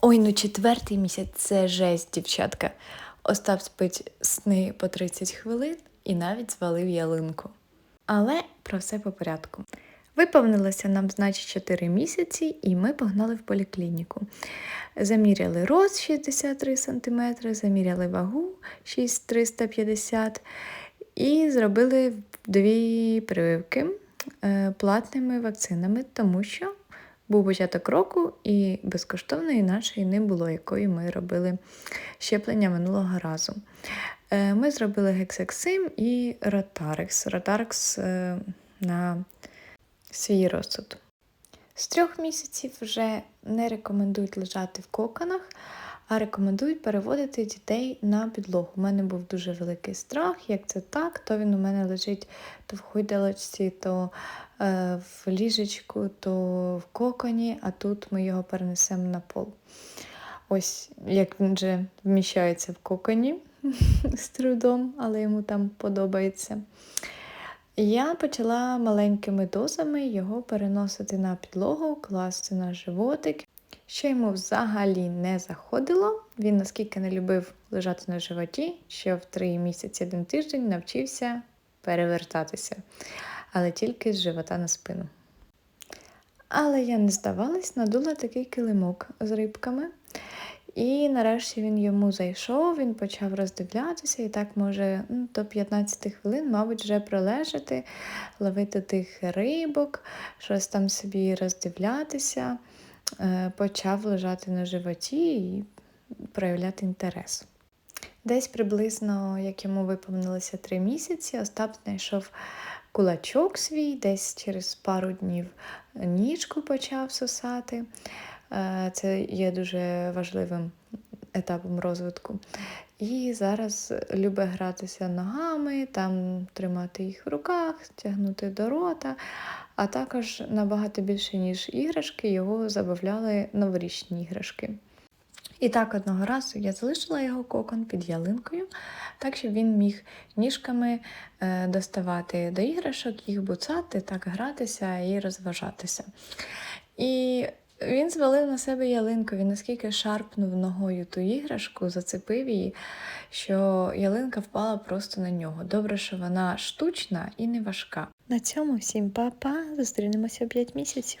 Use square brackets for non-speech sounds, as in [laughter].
Ой, ну четвертий місяць це жесть, дівчатка. Остап спить сни по 30 хвилин і навіть звалив ялинку. Але про все по порядку. Виповнилося нам, значить, 4 місяці, і ми погнали в поліклініку. Заміряли рост 63 см, заміряли вагу 6350 і зробили дві прививки е, платними вакцинами, тому що був початок року і безкоштовної нашої не було, якої ми робили щеплення минулого разу. Е, Ми зробили гексексим і ротарекс. Ротарекс е, на свій розсуд. З трьох місяців вже не рекомендують лежати в коконах, а рекомендують переводити дітей на підлогу. У мене був дуже великий страх, як це так, то він у мене лежить то в хойдалочці, то е, в ліжечку, то в коконі, а тут ми його перенесемо на пол. Ось як він вже вміщається в коконі [laughs] з трудом, але йому там подобається. Я почала маленькими дозами його переносити на підлогу, класти на животик, що йому взагалі не заходило. Він наскільки не любив лежати на животі, що в три місяці один тиждень навчився перевертатися, але тільки з живота на спину. Але я не здавалась, надула такий килимок з рибками. І нарешті він йому зайшов, він почав роздивлятися, і так може ну, до 15 хвилин, мабуть, вже пролежати, ловити тих рибок, щось там собі роздивлятися, Е, почав лежати на животі і проявляти інтерес. Десь приблизно, як йому виповнилося три місяці, Остап знайшов кулачок свій, десь через пару днів ніжку почав сосати. Е, Це є дуже важливим етапом розвитку. І зараз любить гратися ногами, там тримати їх в руках, тягнути до рота. А також набагато більше, ніж іграшки, його забавляли новорічні іграшки. І так одного разу я залишила його кокон під ялинкою, так щоб він міг ніжками е, доставати до іграшок, їх буцати, так гратися і розважатися. І він звалив на себе ялинку, він наскільки шарпнув ногою ту іграшку, зацепив її, що ялинка впала просто на нього. Добре, що вона штучна і не важка. На цьому всім па-па, зустрінемося 5 місяців.